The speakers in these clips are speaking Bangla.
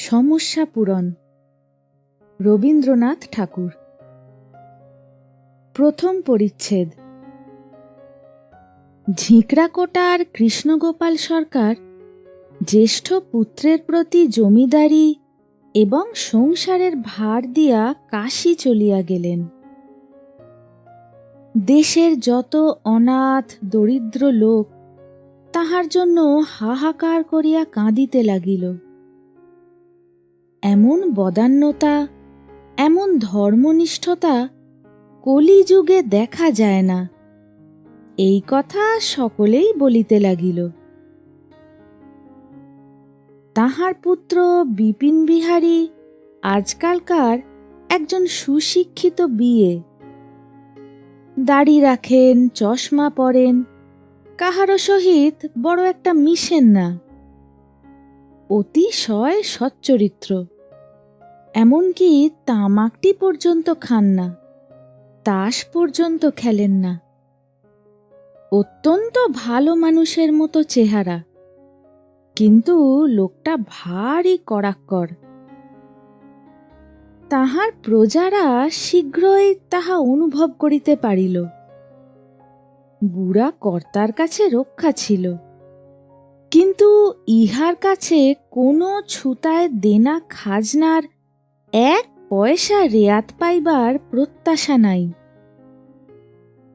সমস্যা পূরণ। রবীন্দ্রনাথ ঠাকুর। প্রথম পরিচ্ছেদ। ঝিঁকড়াকোটার কৃষ্ণগোপাল সরকার জ্যেষ্ঠ পুত্রের প্রতি জমিদারি এবং সংসারের ভার দিয়া কাশী চলিয়া গেলেন। দেশের যত অনাথ, দরিদ্র লোক তাহার জন্য হাহাকার করিয়া কাঁদিতে লাগিল। এমন বদান্যতা, এমন ধর্মনিষ্ঠতা কলিযুগে দেখা যায় না। এই কথা সকলেই বলিতে লাগিল। তাহার পুত্র বিপিন বিহারী আজকালকার একজন সুশিক্ষিত বিয়ে। দাড়ি রাখেন, চশমা পরেন, কাহারও সহিত বড় একটা মিশেন না। অতিশয় সচ্চরিত্র। এমনকি তামাকটি পর্যন্ত খান না, তাস পর্যন্ত খেলেন না। অত্যন্ত ভালো মানুষের মতো চেহারা। কিন্তু লোকটা ভারী কড়াক্কর। তাহার প্রজারা শীঘ্রই তাহা অনুভব করিতে পারিল। বুড়া কর্তার কাছে রক্ষা ছিল। কিন্তু ইহার কাছে কোনো ছুতায় দেনা খাজনার এক পয়সা রেয়াত পাইবার প্রত্যাশা নাই।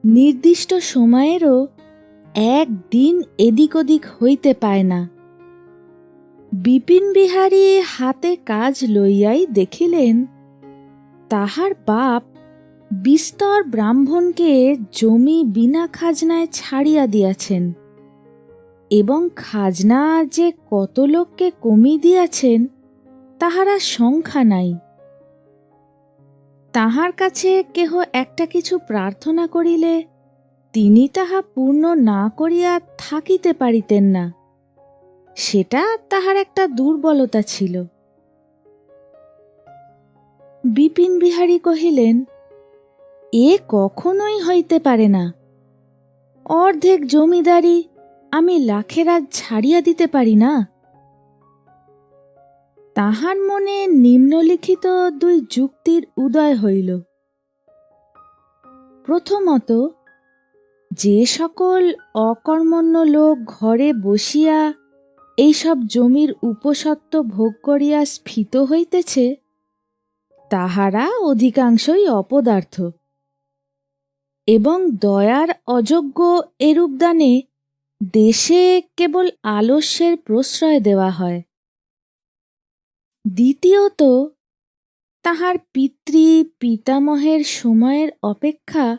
নির্দিষ্ট সময়েরও একদিন এদিক ওদিক হইতে পায় না। বিপিন বিহারী হাতে কাজ লইয়াই দেখিলেন, তাহার বাপ বিস্তর ব্রাহ্মণকে জমি বিনা খাজনায় ছাড়িয়া দিয়াছেন এবং খাজনা যে কত লোককে কমি দিয়াছেন, তাহারা সংখ্যা নাই। তাহার কাছে কেহ একটা কিছু প্রার্থনা করিলে তিনি তাহা পূর্ণ না করিয়া থাকিতে পারিতেন না। সেটা তাহার একটা দুর্বলতা ছিল। বিপিন বিহারী কহিলেন, এ কখনোই হইতে পারে না। অর্ধেক জমিদারি আমি লাখেরাজ ছাড়িয়া দিতে পারি না। তাহার মনে নিম্নলিখিত দুই যুক্তির উদয় হইল। প্রথমত, যে সকল অকর্মণ্য লোক ঘরে বসিয়া এইসব জমির উপসত্ত্ব ভোগ করিয়া স্ফীত হইতেছে, তাহারা অধিকাংশই অপদার্থ। এবং দয়ার অযোগ্য এরূপদানে দেশে কেবল আলস্যের প্রশ্রয় দেওয়া হয়। দ্বিতীয়ত, তাহার পিতৃ পিতামহের সময়ের অপেক্ষা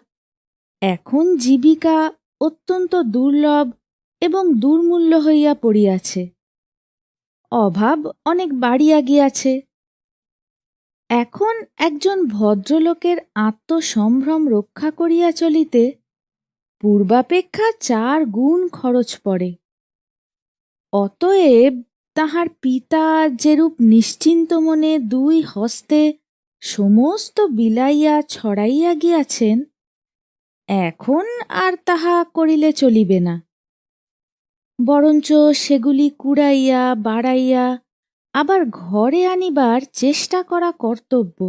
এখন জীবিকা অত্যন্ত দুর্লভ এবং দুর্মূল্য হইয়া পড়িয়াছে। অভাব অনেক বাড়িয়া গিয়াছে। এখন একজন ভদ্রলোকের আত্মসম্ভ্রম রক্ষা করিয়া চলিতে পূর্বাপেক্ষা চার গুণ খরচ পড়ে। অতএব তাহার পিতা যেরূপ নিশ্চিন্ত মনে দুই হস্তে সমস্ত বিলাইয়া ছড়াইয়া গিয়াছেন, এখন আর তাহা করিলে চলিবে না। বরঞ্চ সেগুলি কুড়াইয়া, বাড়াইয়া আবার ঘরে আনিবার চেষ্টা করা কর্তব্য।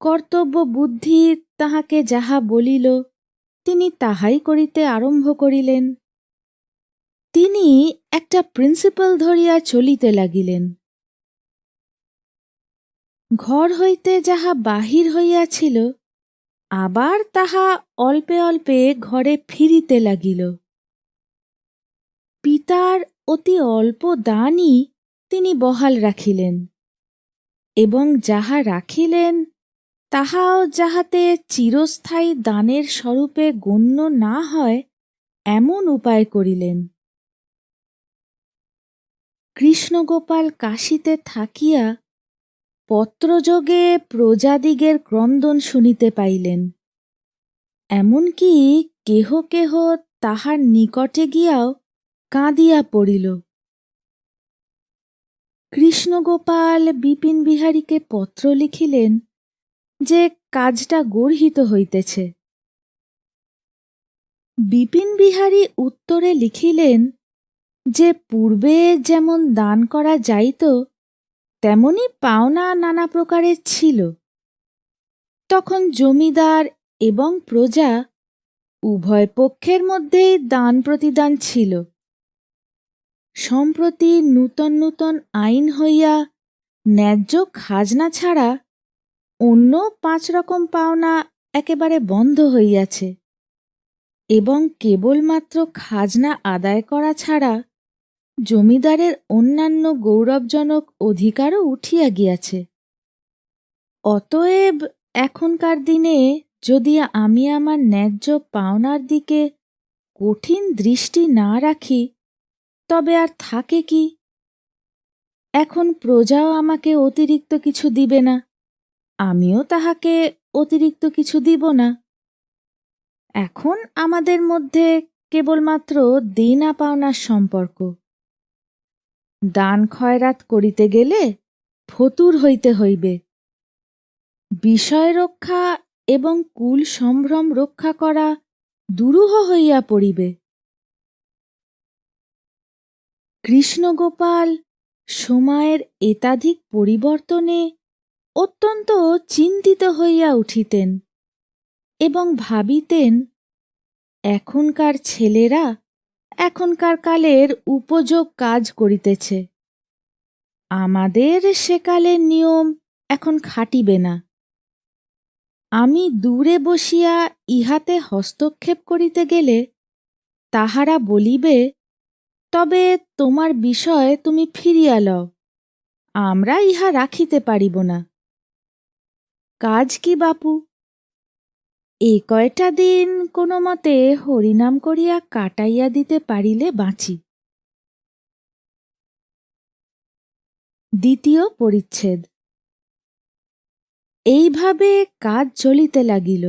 কর্তব্য বুদ্ধি তাহাকে যাহা বলিল, তিনি তাহাই করিতে আরম্ভ করিলেন। তিনি একটা প্রিন্সিপাল ধরিয়া চলিতে লাগিলেন। ঘর হইতে যাহা বাহির হইয়াছিল, আবার তাহা অল্পে অল্পে ঘরে ফিরিতে লাগিল। পিতার অতি অল্প দানই তিনি বহাল রাখিলেন এবং যাহা রাখিলেন, তাহাও যাহাতে চিরস্থায়ী দানের স্বরূপে গণ্য না হয়, এমন উপায় করিলেন। কৃষ্ণগোপাল কাশীতে থাকিয়া পত্রযোগে প্রজাদিগের ক্রন্দন শুনিতে পাইলেন। এমনকি কেহ কেহ তাহার নিকটে গিয়াও কাঁদিয়া পড়িল। কৃষ্ণগোপাল বিপিন বিহারীকে পত্র লিখিলেন যে কাজটা গর্হিত হইতেছে। বিপিন বিহারী উত্তরে লিখিলেন যে পূর্বে যেমন দান করা যাইত, তেমনি পাওনা নানা প্রকারের ছিল। তখন জমিদার এবং প্রজা উভয় পক্ষের মধ্যেই দান প্রতিদান ছিল। সম্প্রতি নূতন নূতন আইন হইয়া ন্যায্য খাজনা ছাড়া অন্য পাঁচ রকম পাওনা একেবারে বন্ধ হইয়াছে এবং কেবলমাত্র খাজনা আদায় করা ছাড়া জমিদারের অন্যান্য গৌরবজনক অধিকারও উঠিয়া গিয়াছে। অতএব এখনকার দিনে যদি আমি আমার ন্যায্য পাওনার দিকে কঠিন দৃষ্টি না রাখি, তবে আর থাকে কি? এখন প্রজাও আমাকে অতিরিক্ত কিছু দিবে না, আমিও তাহাকে অতিরিক্ত কিছু দিব না। এখন আমাদের মধ্যে কেবলমাত্র দেনা পাওনার সম্পর্ক। দান খয়রাত করিতে গেলে ফতুর হইতে হইবে। বিষয় রক্ষা এবং কুল সম্ভ্রম রক্ষা করা দুরূহ হইয়া পড়িবে। কৃষ্ণগোপাল সময়ের এতাধিক পরিবর্তনে অত্যন্ত চিন্তিত হইয়া উঠিতেন এবং ভাবিতেন, এখনকার ছেলেরা এখনকার কালের উপযোগ কাজ করিতেছে। আমাদের সেকালের নিয়ম এখন খাটিবে না। আমি দূরে বসিয়া ইহাতে হস্তক্ষেপ করিতে গেলে তাহারা বলিবে, তবে তোমার বিষয় তুমি ফিরিয়া লও, আমরা ইহা রাখিতে পারিব না। কাজ কি বাপু? এ কয়টা দিন কোনো মতে হরিনাম করিয়া কাটাইয়া দিতে পারিলে বাঁচি। দ্বিতীয় পরিচ্ছেদ। এইভাবে কাজ চলিতে লাগিল।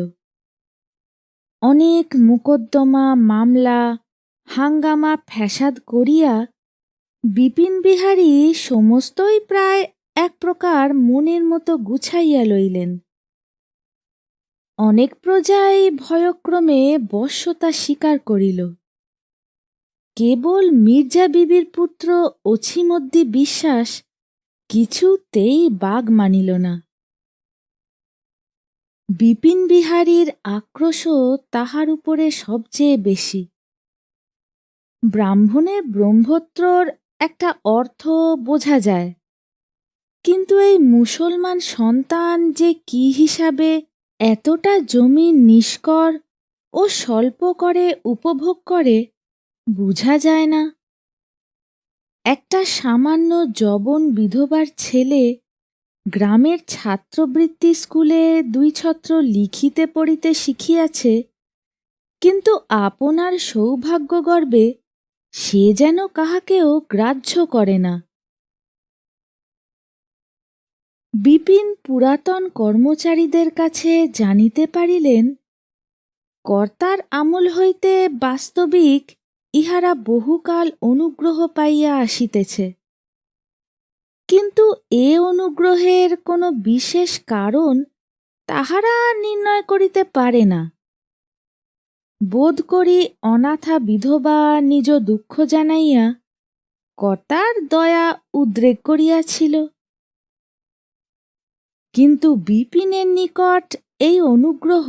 অনেক মুকদ্দমা, মামলা, হাঙ্গামা, ফ্যাসাদ করিয়া বিপিন বিহারী সমস্তই প্রায় এক প্রকার মনের মতো গুছাইয়া লইলেন। অনেক প্রজাই ভয়ক্রমে বশ্যতা স্বীকার করিল। কেবল মির্জা বিবির পুত্র অছিমদ্দি বিশ্বাস কিছুতেই বাগ মানিল না। বিপিন বিহারীর আক্রোশও তাহার উপরে সবচেয়ে বেশি। ব্রাহ্মণের ব্রহ্মত্রর একটা অর্থ বোঝা যায়। কিন্তু এই মুসলমান সন্তান যে কি হিসাবে এতটা জমি নিষ্কর ও স্বল্প করে উপভোগ করে, বুঝা যায় না। একটা সামান্য জবন বিধবার ছেলে গ্রামের ছাত্রবৃত্তি স্কুলে দুই ছত্র লিখিতে পড়িতে শিখিয়াছে, কিন্তু আপনার সৌভাগ্য গর্বে সে যেন কাহাকেও গ্রাহ্য করে না। বিপিন পুরাতন কর্মচারীদের কাছে জানিতে পারিলেন, কর্তার আমল হইতে বাস্তবিক ইহারা বহুকাল অনুগ্রহ পাইয়া আসিতেছে। কিন্তু এ অনুগ্রহের কোনো বিশেষ কারণ তাহারা নির্ণয় করিতে পারে না। বোধ করি অনাথা বিধবা নিজ দুঃখ জানাইয়া কর্তার দয়া উদ্রেক করিয়াছিল। কিন্তু বিপিনের নিকট এই অনুগ্রহ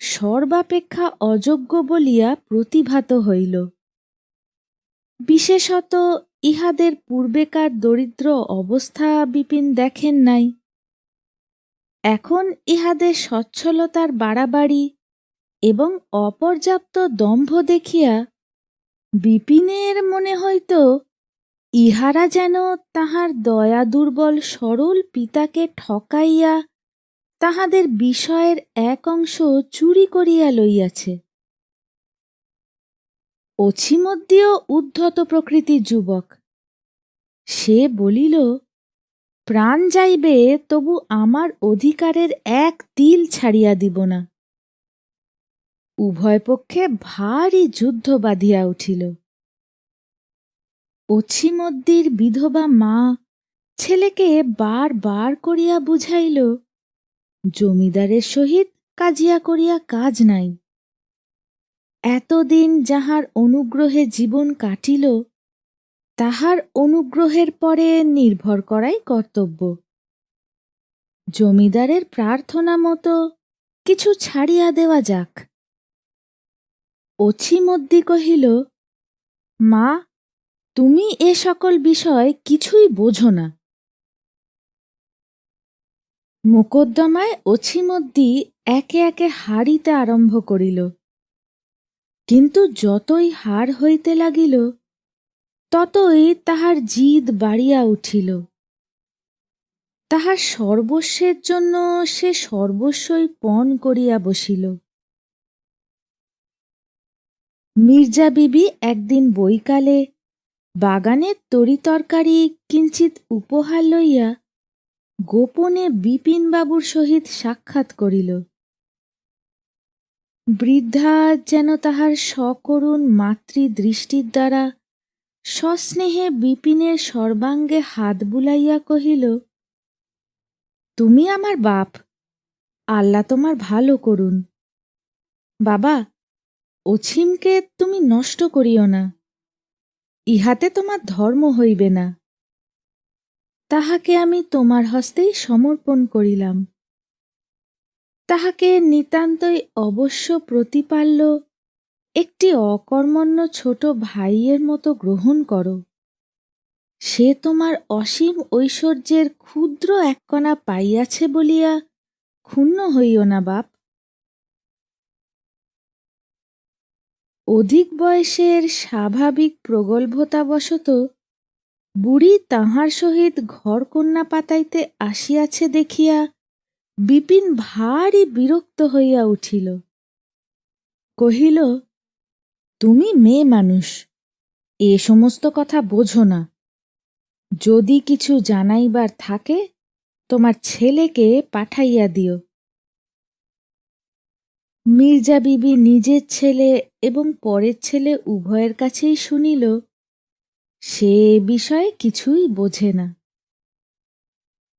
সর্বাপেক্ষা অযোগ্য বলিয়া প্রতিভাত হইল। বিশেষত ইহাদের পূর্বেকার দরিদ্র অবস্থা বিপিন দেখেন নাই। এখন ইহাদের সচ্ছলতার বাড়াবাড়ি এবং অপর্যাপ্ত দম্ভ দেখিয়া বিপিনের মনে হইত ইহারা যেন তাহার দয়া দুর্বল সরল পিতাকে ঠকাইয়া তাহাদের বিষয়ের এক অংশ চুরি করিয়া লইয়াছে। অছিমধ্যেও উদ্ধত প্রকৃতি যুবক, সে বলিল, প্রাণ যাইবে, তবু আমার অধিকারের এক তিল ছাড়িয়া দিব না। উভয় পক্ষে ভারী যুদ্ধ বাঁধিয়া উঠিল। অছিমদ্দির বিধবা মা ছেলেকে বার বার করিয়া বুঝাইল, জমিদারের সহিত কাজিয়া করিয়া কাজ নাই। এতদিন যাহার অনুগ্রহে জীবন কাটিল, তাহার অনুগ্রহের পরে নির্ভর করাই কর্তব্য। জমিদারের প্রার্থনা মতো কিছু ছাড়িয়া দেওয়া যাক। অছিমদ্দি কহিল, মা তুমি এ সকল বিষয় কিছুই বোঝো না। মোকদ্দমায় অছিমদ্দি একে একে হারিতে আরম্ভ করিল। কিন্তু যতই হার হইতে লাগিল, ততই তাহার জিদ বাড়িয়া উঠিল। তাহার সর্বস্বের জন্য সে সর্বস্বই পণ করিয়া বসিল। মির্জা বিবি একদিন বৈকালে বাগানের তরিতরকারি কিঞ্চিত উপহার লইয়া গোপনে বিপিনবাবুর সহিত সাক্ষাৎ করিল। বৃদ্ধা যেন তাহার সকরুণ মাতৃদৃষ্টির দ্বারা সস্নেহে বিপিনের সর্বাঙ্গে হাত বুলাইয়া কহিল, তুমি আমার বাপ, আল্লাহ তোমার ভালো করুন। বাবা, অছিমকে তুমি নষ্ট করিও না। ইহাতে তোমার ধর্ম হইবে না। তাহাকে আমি তোমার হস্তেই সমর্পণ করিলাম। তাহাকে নিতান্তই অবশ্য প্রতিপাল্য একটি অকর্মণ্য ছোট ভাইয়ের মতো গ্রহণ করো। সে তোমার অসীম ঐশ্বর্যের ক্ষুদ্র এককণা পাইয়াছে বলিয়া ক্ষুণ্ণ হইও না বাপ। অধিক বয়সের স্বাভাবিক প্রগল্ভতাবশত বুড়ি তাহার সহিত ঘরকন্যা পাতাইতে আসিয়াছে দেখিয়া বিপিন ভারী বিরক্ত হইয়া উঠিল। কহিল, তুমি মেয়ে মানুষ, এ সমস্ত কথা বোঝো না। যদি কিছু জানাইবার থাকে, তোমার ছেলেকে পাঠাইয়া দিও। মির্জা বিবি নিজের ছেলে এবং পরের ছেলে উভয়ের কাছেই শুনিল, সে বিষয়ে কিছুই বোঝে না।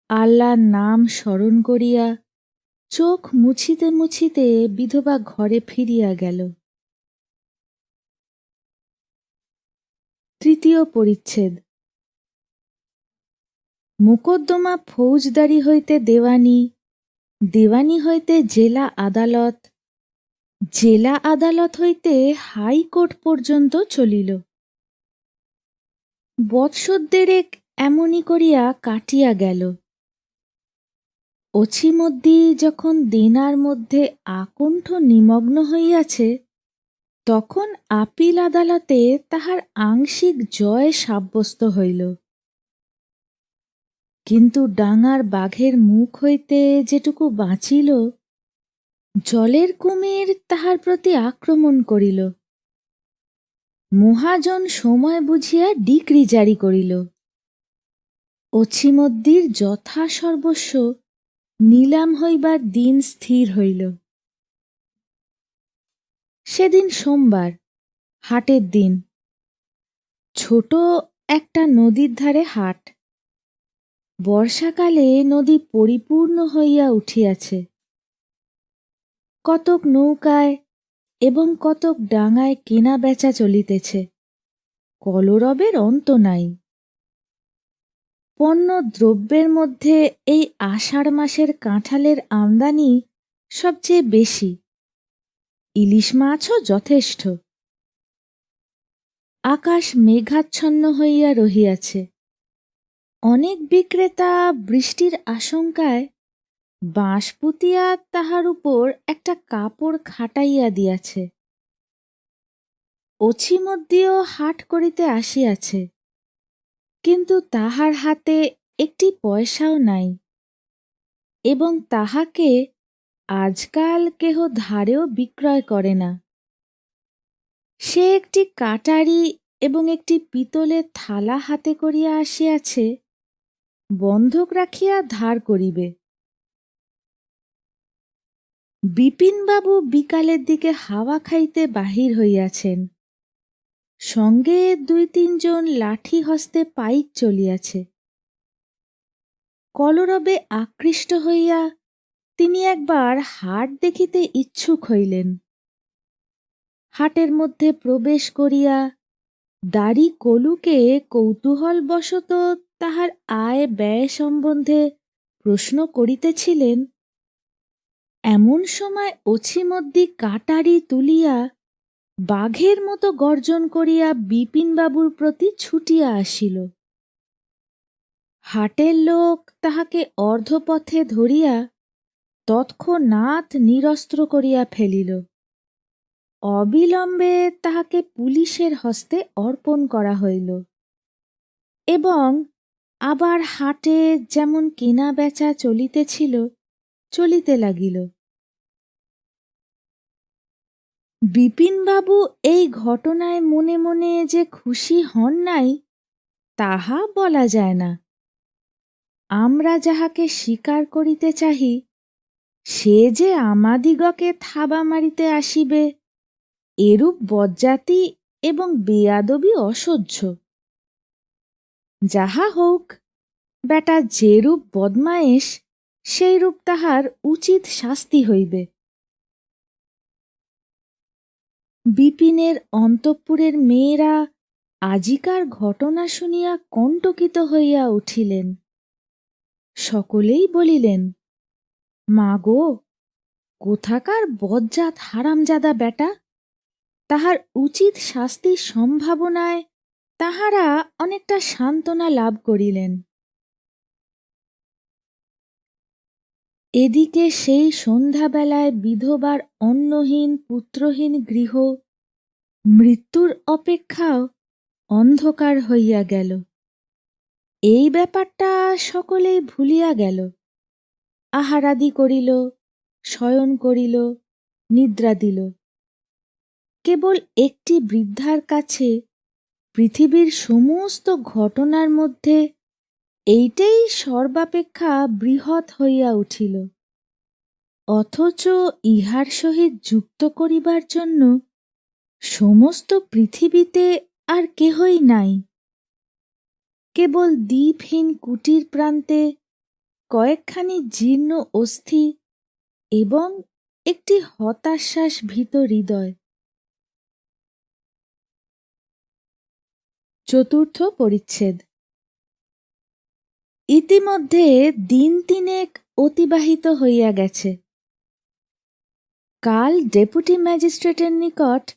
আল্লাহর নাম স্মরণ করিয়া চোখ মুছিতে মুছিতে বিধবা ঘরে ফিরিয়া গেল। তৃতীয় পরিচ্ছেদ। মোকদ্দমা ফৌজদারি হইতে দেওয়ানি দেওয়ানি হইতে জেলা আদালত জেলা আদালত হইতে হাইকোর্ট পর্যন্ত চলিল। বৎসর দেড়েক এমনি করিয়া কাটিয়া গেল। অছিমধ্যি যখন দেনার মধ্যে আকণ্ঠ নিমগ্ন হইয়াছে, তখন আপিল আদালতে তাহার আংশিক জয় সাব্যস্ত হইল। কিন্তু ডাঙার বাঘের মুখ হইতে যেটুকু বাঁচিল জলের কুমির তাহার প্রতি আক্রমণ করিল। মহাজন সময় বুঝিয়া ডিক্রি জারি করিল। অছিমদ্দির যথা সর্বস্ব, নিলাম হইবার দিন স্থির হইল। সেদিন সোমবার, হাটের দিন। ছোট একটা নদীর ধারে হাট। বর্ষাকালে নদী পরিপূর্ণ হইয়া উঠিয়াছে। কতক নৌকায় এবং কতক ডাঙায় কেনা বেচা চলিতেছে, কলরবের অন্ত নাই। পণ্য দ্রব্যের মধ্যে এই আষাঢ় মাসের কাঁঠালের আমদানি সবচেয়ে বেশি, ইলিশ মাছও যথেষ্ট। আকাশ মেঘাচ্ছন্ন হইয়া রহিয়াছে। অনেক বিক্রেতা বৃষ্টির আশঙ্কায় বাঁশ পুতিয়া তাহার উপর একটা কাপড় খাটাইয়া দিয়াছে। অছিমধ্যেও হাট করিতে আসিয়াছে। কিন্তু তাহার হাতে একটি পয়সাও নাই। এবং তাহাকে আজকাল কেহ ধারেও বিক্রয় করে না। সে একটি কাটারি এবং একটি পিতলের থালা হাতে করিয়া আসিয়াছে, বন্ধক রাখিয়া ধার করিবে। বিপিনবাবু বিকালের দিকে হাওয়া খাইতে বাহির হইয়াছেন। সঙ্গে দুই তিনজন লাঠি হস্তে পাইক চলিয়াছে। কলরবে আকৃষ্ট হইয়া তিনি একবার হাট দেখিতে ইচ্ছুক হইলেন। হাটের মধ্যে প্রবেশ করিয়া দাড়ি কলুকে কৌতূহলবশত তাহার আয় ব্যয় সম্বন্ধে প্রশ্ন করিতেছিলেন। এমন সময় অছিমধ্যে কাটারি তুলিয়া বাঘের মতো গর্জন করিয়া বিপিনবাবুর প্রতি ছুটিয়া আসিল। হাটের লোক তাহাকে অর্ধপথে ধরিয়া তৎক্ষণাৎ নিরস্ত্র করিয়া ফেলিল। অবিলম্বে তাহাকে পুলিশের হস্তে অর্পণ করা হইল এবং আবার হাটে যেমন কেনা বেচা চলিতেছিল, চলিতে লাগিল। বিপিনবাবু এই ঘটনায় মনে মনে যে খুশি হন নাই, তাহা বলা যায় না। আমরা যাহাকে স্বীকার করিতে চাহি, সে যে আমাদিগকে থাবা মারিতে আসিবে, এরূপ বজ্জাতি এবং বেয়াদবি অসহ্য। যাহা হোক, বেটা যেরূপ বদমায়েশ, সেইরূপ তাহার উচিত শাস্তি হইবে। বিপিনের অন্তঃপুরের মেয়েরা আজিকার ঘটনা শুনিয়া কণ্টকিত হইয়া উঠিলেন। সকলেই বলিলেন, মা গো, কোথাকার বজ্জাত হারামজাদা বেটা? তাহার উচিত শাস্তির সম্ভাবনায় তাহারা অনেকটা সান্ত্বনা লাভ করিলেন। এদিকে সেই সন্ধ্যাবেলায় বিধবার অন্নহীন পুত্রহীন গৃহ মৃত্যুর অপেক্ষাও অন্ধকার হইয়া গেল। এই ব্যাপারটা সকলেই ভুলিয়া গেল। আহারাদি করিল, শয়ন করিল, নিদ্রা দিল। কেবল একটি বৃদ্ধার কাছে পৃথিবীর সমস্ত ঘটনার মধ্যে এইটাই সর্বাপেক্ষা বৃহৎ হইয়া উঠিল। অথচ ইহার সহিত যুক্ত করিবার জন্য সমস্ত পৃথিবীতে আর কেহই নাই। কেবল দ্বীপহীন কুটির প্রান্তে কয়েকখানি জীর্ণ অস্থি এবং একটি হতাশ্বাস ভীত হৃদয়। চতুর্থ পরিচ্ছেদ। ইতিমধ্যে দিন তিনেক অতিবাহিত হইয়া গেছে। কাল ডেপুটি ম্যাজিস্ট্রেটের নিকট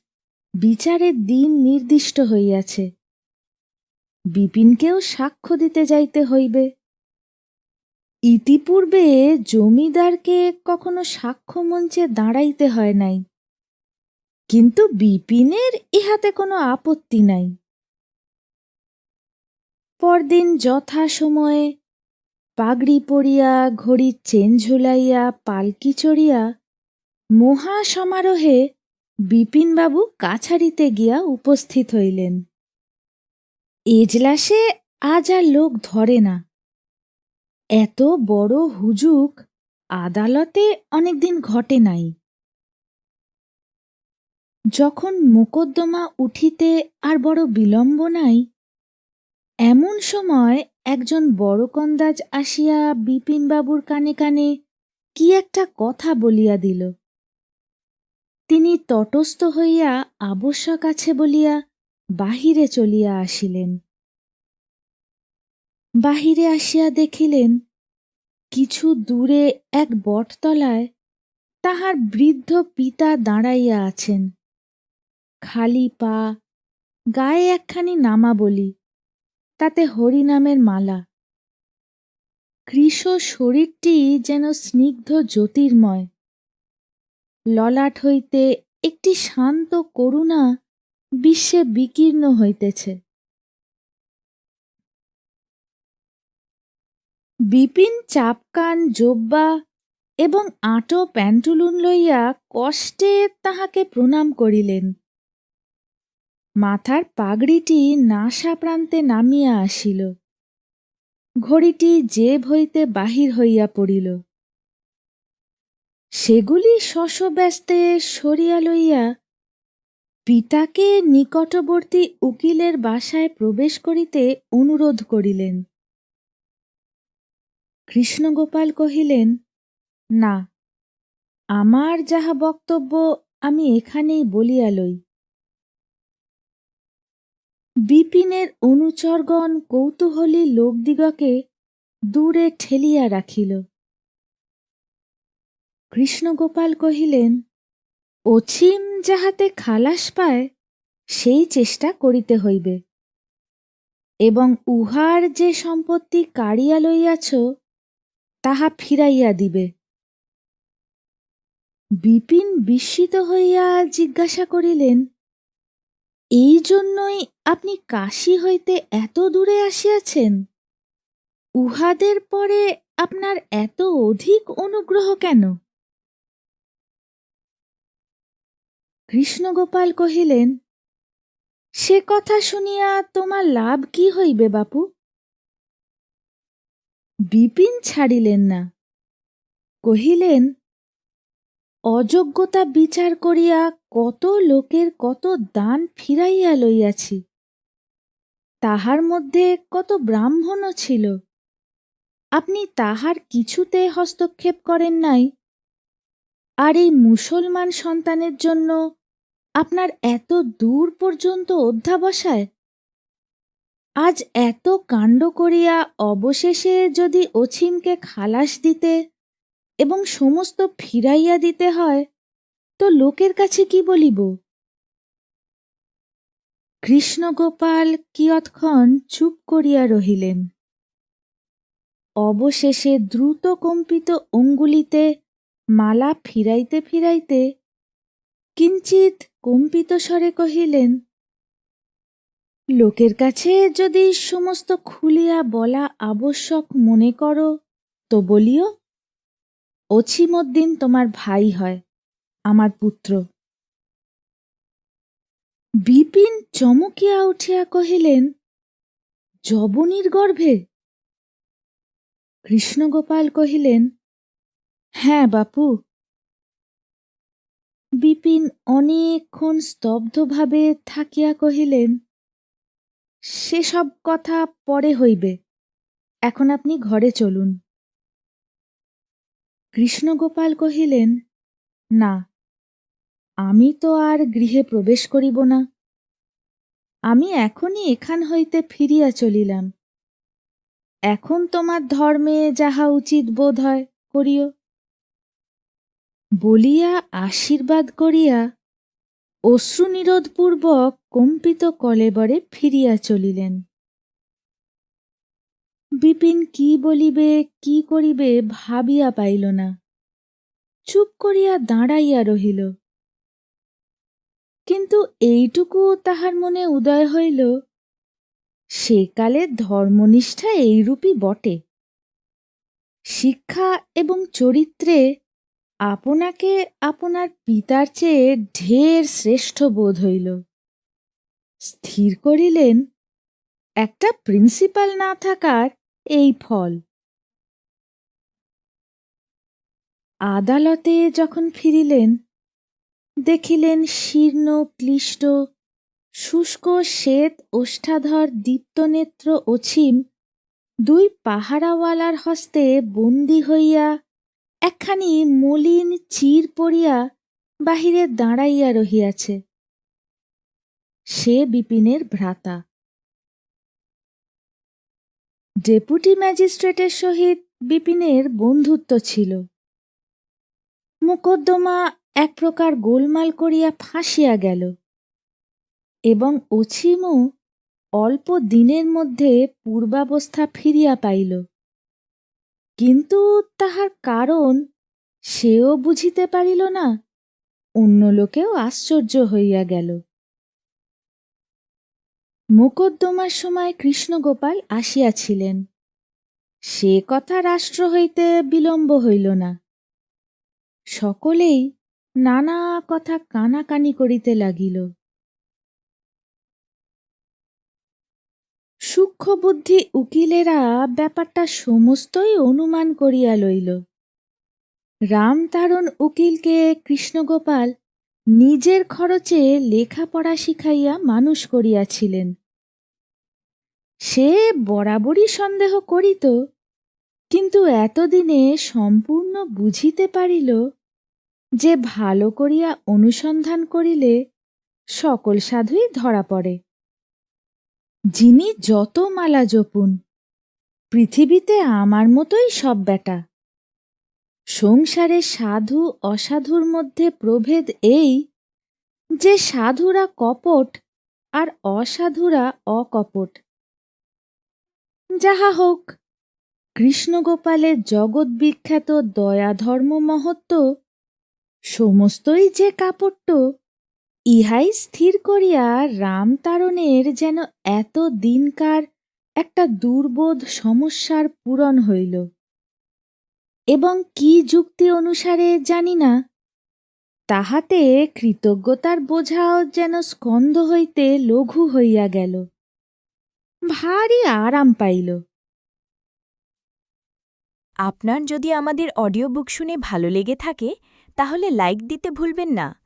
বিচারের দিন নির্দিষ্ট হইয়াছে। বিপিনকেও সাক্ষ্য দিতে যাইতে হইবে। ইতিপূর্বে জমিদারকে কখনো সাক্ষ্য মঞ্চে দাঁড়াইতে হয় নাই। কিন্তু বিপিনের ইহাতে কোনো আপত্তি নাই। পরদিন যথা সময়ে পাগড়ি পরিয়া ঘড়ির চেন ঝুলাইয়া, পালকি চড়িয়া মহা সমারোহে বিপিনবাবু কাছারিতে গিয়া উপস্থিত হইলেন। এজলাসে আজ আর লোক ধরে না। এত বড় হুজুক আদালতে অনেকদিন ঘটে নাই। যখন মোকদ্দমা উঠিতে আর বড় বিলম্ব নাই, এমন সময় একজন বড় কন্দাজ আসিয়া বিপিনবাবুর কানে কানে কি একটা কথা বলিয়া দিল। তিনি তটস্থ হইয়া আবশ্যক আছে বলিয়া বাহিরে চলিয়া আসিলেন। বাহিরে আসিয়া দেখিলেন কিছু দূরে এক বটতলায় তাহার বৃদ্ধ পিতা দাঁড়াইয়া আছেন। খালি পা, গায়ে একখানি নামা বলি। তাতে হরিনামের মালা। কৃষ শরীরটি যেন স্নিগ্ধ জ্যোতির্ময়। ললাট হইতে একটি শান্ত করুণা বিশ্বে বিকীর্ণ হইতেছে। বিপিন চাপকান জোব্বা এবং আঁটো প্যান্টুলুন লইয়া কষ্টে তাহাকে প্রণাম করিলেন। মাথার পাগড়িটি নাসা প্রান্তে নামিয়া আসিল। ঘড়িটি জেব হইতে বাহির হইয়া পড়িল। সেগুলি শশব্যস্তে সরিয়া লইয়া পিতাকে নিকটবর্তী উকিলের বাসায় প্রবেশ করিতে অনুরোধ করিলেন। কৃষ্ণগোপাল কহিলেন, না, আমার যাহা বক্তব্য আমি এখানেই বলিয়া লই। বিপিনের অনুচরগণ কৌতূহলী লোকদিগকে দূরে ঠেলিয়া রাখিল। কৃষ্ণগোপাল কহিলেন, অছিম যাহাতে খালাস পায়, সেই চেষ্টা করিতে হইবে। এবং উহার যে সম্পত্তি কাড়িয়া লইয়াছ, তাহা ফিরাইয়া দিবে। বিপিন বিস্মিত হইয়া জিজ্ঞাসা করিলেন এই জন্যই আপনি কাশী হইতে এত দূরে আসিয়াছেন। উহাদের পরে আপনার এত অধিক অনুগ্রহ কেন? কৃষ্ণগোপাল কহিলেন, সে কথা শুনিয়া তোমার লাভ কি হইবে বাপু? বিপিন ছাড়িলেন না। কহিলেন অযোগ্যতা বিচার করিয়া কত লোকের কত দান ফিরাইয়া লইয়াছি। তাহার মধ্যে কত ব্রাহ্মণও ছিল। আপনি তাহার কিছুতে হস্তক্ষেপ করেন নাই। আর এই মুসলমান সন্তানের জন্য আপনার এত দূর পর্যন্ত অধ্যাবসায় আজ এত কাণ্ড করিয়া অবশেষে যদি অছিমকে খালাস দিতে এবং সমস্ত ফিরাইয়া দিতে হয়, তো লোকের কাছে কি বলিব? কৃষ্ণগোপাল কিয়ৎক্ষণ চুপ করিয়া রহিলেন। অবশেষে দ্রুত কম্পিত অঙ্গুলিতে মালা ফিরাইতে ফিরাইতে কিঞ্চিত কম্পিত স্বরে কহিলেন, লোকের কাছে যদি সমস্ত খুলিয়া বলা আবশ্যক মনে করো, তো বলিও। অছিমদ্দিন তোমার ভাই হয়, আমার পুত্র। বিপিন চমকিয়া উঠিয়া কহিলেন জবনীর গর্ভে? কৃষ্ণগোপাল কহিলেন হ্যাঁ বাপু। বিপিন অনেকক্ষণ স্তব্ধভাবে থাকিয়া কহিলেন, সেসব কথা পরে হইবে, এখন আপনি ঘরে চলুন। কৃষ্ণগোপাল কহিলেন, না, আমি তো আর গৃহে প্রবেশ করিব না। আমি এখনই এখান হইতে ফিরিয়া চলিলাম। এখন তোমার ধর্মে যাহা উচিত বোধ হয়, করিও। বলিয়া আশীর্বাদ করিয়া অশ্রুনিরোধপূর্বক কম্পিত কলেবরে ফিরিয়া চলিলেন। বিপিন কি বলিবে, কি করিবে ভাবিয়া পাইল না। চুপ করিয়া দাঁড়াইয়া রহিল। কিন্তু এইটুকু তাহার মনে উদয় হইল সেকালে ধর্মনিষ্ঠা এইরূপই বটে। শিক্ষা এবং চরিত্রে আপনাকে আপনার পিতার চেয়ে ঢের শ্রেষ্ঠ বোধ হইল। স্থির করিলেন, একটা প্রিন্সিপাল না থাকার এই ফল। আদালতে যখন ফিরিলেন, দেখিলেন শীর্ণ, ক্লিষ্ট, শুষ্ক শ্বেত, ওষ্ঠাধর দীপ্তনেত্র অছিম দুই পাহারাওয়ালার হস্তে বন্দী হইয়া একখানি মলিন চির পড়িয়া বাহিরে দাঁড়াইয়া রহিয়াছে। সে বিপিনের ভ্রাতা। ডেপুটি ম্যাজিস্ট্রেটের সহিত বিপিনের বন্ধুত্ব ছিল। মুকদ্দমা এক প্রকার গোলমাল করিয়া ফাঁসিয়া গেল এবং অছিমও অল্প দিনের মধ্যে পূর্বাবস্থা ফিরিয়া পাইল। কিন্তু তাহার কারণ সেও বুঝিতে পারিল না, অন্য লোকেও আশ্চর্য হইয়া গেল। মোকদ্দমার সময় কৃষ্ণগোপাল আসিয়াছিলেন। সে কথা রাষ্ট্র হইতে বিলম্ব হইল না। সকলেই নানা কথা কানাকানি করিতে লাগিল। সূক্ষ্মবুদ্ধি উকিলেরা ব্যাপারটা সমস্তই অনুমান করিয়া লইল। রামতারণ উকিলকে কৃষ্ণগোপাল নিজের খরচে লেখাপড়া শিখাইয়া মানুষ করিয়াছিলেন। সে বরাবরই সন্দেহ করিত, কিন্তু এতদিনে সম্পূর্ণ বুঝিতে পারিল যে ভালো করিয়া অনুসন্ধান করিলে সকল সাধুই ধরা পড়ে। যিনি যত মালা জপুন, পৃথিবীতে আমার মতোই সব বেটা সংসারে সাধু অসাধুর মধ্যে প্রভেদ এই যে সাধুরা কপট আর অসাধুরা অকপট। যাহা হোক, কৃষ্ণগোপালের জগৎ বিখ্যাত দয়া ধর্ম মহত্ব সমস্তই যে কাপট্য, ইহাই স্থির করিয়া রামতারণের যেন এত দিনকার একটা দুর্বোধ সমস্যার পূরণ হইল। এবং কি যুক্তি অনুসারে জানি না, তাহাতে কৃতজ্ঞতার বোঝাও যেন স্কন্ধ হইতে লঘু হইয়া গেল। ভারী আরাম পাইল। আপনার যদি আমাদের অডিও বুক শুনে ভালো লেগে থাকে, তাহলে লাইক দিতে ভুলবেন না।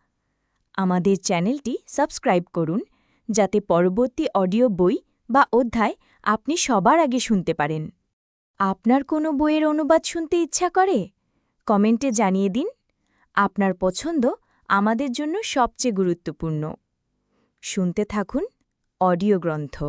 আমাদের চ্যানেলটি সাবস্ক্রাইব করুন, যাতে পরবর্তী অডিও বই বা অধ্যায় আপনি সবার আগে শুনতে পারেন। আপনার কোনো বইয়ের অনুবাদ শুনতে ইচ্ছা করে? কমেন্টে জানিয়ে দিন। আপনার পছন্দ আমাদের জন্য সবচেয়ে গুরুত্বপূর্ণ। শুনতে থাকুন অডিও গ্রন্থ।